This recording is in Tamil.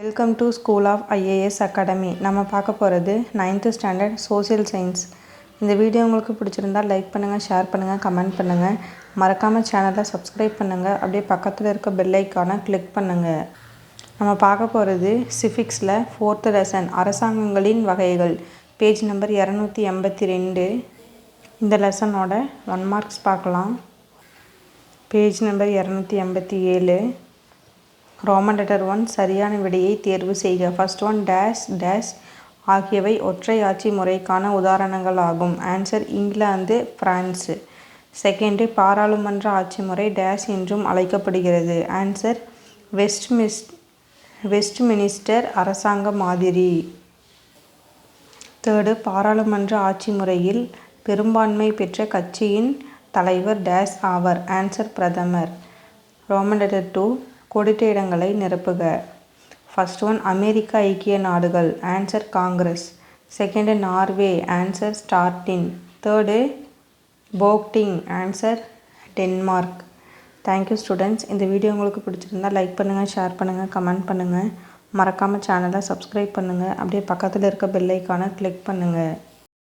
Welcome to school of IAS academy நம்ம பார்க்க போகிறது நைன்த்து ஸ்டாண்டர்ட் சோசியல் சயின்ஸ் இந்த வீடியோ உங்களுக்கு பிடிச்சிருந்தா லைக் பண்ணுங்கள் ஷேர் பண்ணுங்கள் கமெண்ட் பண்ணுங்கள் மறக்காமல் சேனலை சப்ஸ்கிரைப் பண்ணுங்கள் அப்படியே பக்கத்தில் இருக்க பெல் ஐக்கானை கிளிக் பண்ணுங்கள் நம்ம பார்க்க போகிறது சிஃபிக்ஸில் ஃபோர்த்து லெசன் அரசாங்கங்களின் வகைகள். பேஜ் நம்பர் இரநூத்தி எண்பத்தி ரெண்டு. இந்த லெசனோட ஒன் மார்க்ஸ் பார்க்கலாம். பேஜ் நம்பர் இரநூத்தி எண்பத்தி ஏழு. ரோமன் லெட்டர் ஒன் சரியான விடையை தேர்வு செய்க. ஃபர்ஸ்ட் ஒன் டேஷ் டேஷ் ஆகியவை ஒற்றை ஆட்சி முறைக்கான உதாரணங்கள் ஆகும். ஆன்சர் இங்கிலாந்து பிரான்ஸு செகண்டு பாராளுமன்ற ஆட்சி முறை டேஷ் என்றும் அழைக்கப்படுகிறது. Answer west miss Westminster அரசாங்க மாதிரி. தேர்டு பாராளுமன்ற ஆட்சி முறையில் பெரும்பான்மை பெற்ற கட்சியின் தலைவர் டேஷ் ஆவர். ஆன்சர் பிரதமர். ரோமன் லெட்டர் டூ கொடுத்த இடங்களை நிரப்புக. ஃபர்ஸ்ட் ஒன் அமெரிக்க ஐக்கிய நாடுகள். Answer Congress second Norway answer Storting third Folketing answer Denmark thank you students இந்த வீடியோ உங்களுக்கு பிடிச்சிருந்தா லைக் பண்ணுங்கள் ஷேர் பண்ணுங்கள் கமெண்ட் பண்ணுங்கள் மறக்காமல் சேனலை சப்ஸ்கிரைப் பண்ணுங்கள் அப்படியே பக்கத்தில் இருக்க பெல்லைக்கான கிளிக் பண்ணுங்கள்